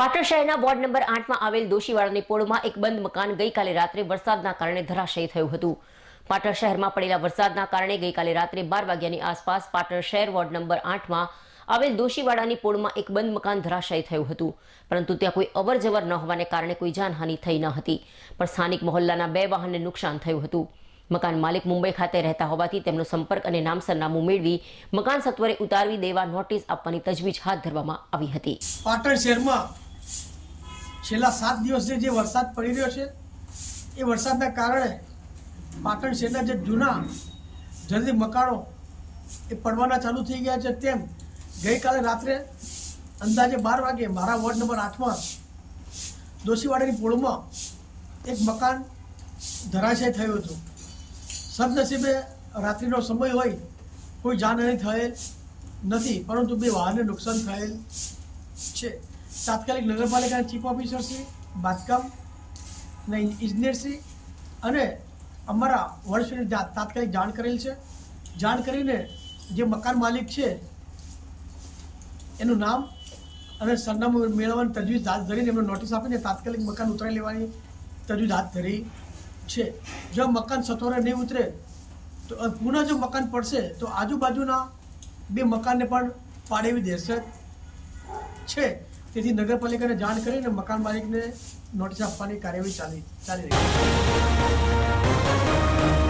પાટણ શહેરના ward number આઠમાં આવેલ દોશીવાડાની પોળમાં એક બંધ મકાન ગઈકાલે રાત્રે વરસાદના કારણે ધરાશયી થયું હતું. પાટણ શહેરમાં પડેલા વરસાદના કારણે ગઈકાલે રાત્રે બાર વાગ્યાની આસપાસ પાટણ શહેર વોર્ડ નંબર આઠમાં આવેલ દોશીવાડાની પોળમાં એક બંધ મકાન ધરાશયી થયું હતું. પરંતુ ત્યાં કોઈ અવર જવર ન હોવાને કારણે કોઈ જાનહાનિ થઈ ન હતી, પણ સ્થાનિક મહોલ્લાના બે વાહનને નુકસાન થયું હતું. મકાન માલિક મુંબઈ ખાતે રહેતા હોવાથી તેમનો સંપર્ક અને નામ સરનામું મેળવી મકાન સત્વરે ઉતારવી દેવા નોટિસ આપવાની તજવીજ હાથ ધરવામાં આવી હતી. પાટણ શહેરમાં છેલ્લા સાત દિવસથી જે વરસાદ પડી રહ્યો છે, એ વરસાદના કારણે પાટણ શહેરના જે જૂના જલ્દી મકાનો એ પડવાના ચાલુ થઈ ગયા છે. તેમ ગઈકાલે રાત્રે અંદાજે બાર વાગે મારા વોર્ડ નંબર આઠમાં દોશીવાડાની પોળમાં એક મકાન ધરાશય થયું હતું. સદનસીબે રાત્રિનો સમય હોય, કોઈ જાનહાની થયેલ નથી, પરંતુ બે વાહનને નુકસાન થયેલ છે. તાત્કાલિક નગરપાલિકાના ચીફ ઓફિસર શ્રી બાંધકામ અને ઇજનેર શ્રી અને અમારા વરિષ્ઠને તાત્કાલિક જાણ કરેલ છે. જાણ કરીને જે મકાન માલિક છે, એનું નામ અને સરનામું મેળવવાની તજવીજ હાથ ધરીને એમને નોટિસ આપીને તાત્કાલિક મકાન ઉતરાવી લેવાની તજવીજ હાથ ધરી છે. જો મકાન સત્વરે નહીં ઉતરે, તો પુનઃ જો મકાન પડશે, તો આજુબાજુના બે મકાનને પણ પાડેવી દેશે છે. તેથી નગરપાલિકાને જાણ કરીને મકાન માલિકને નોટિસ આપવાની કાર્યવાહી ચાલી ચાલી રહી છે.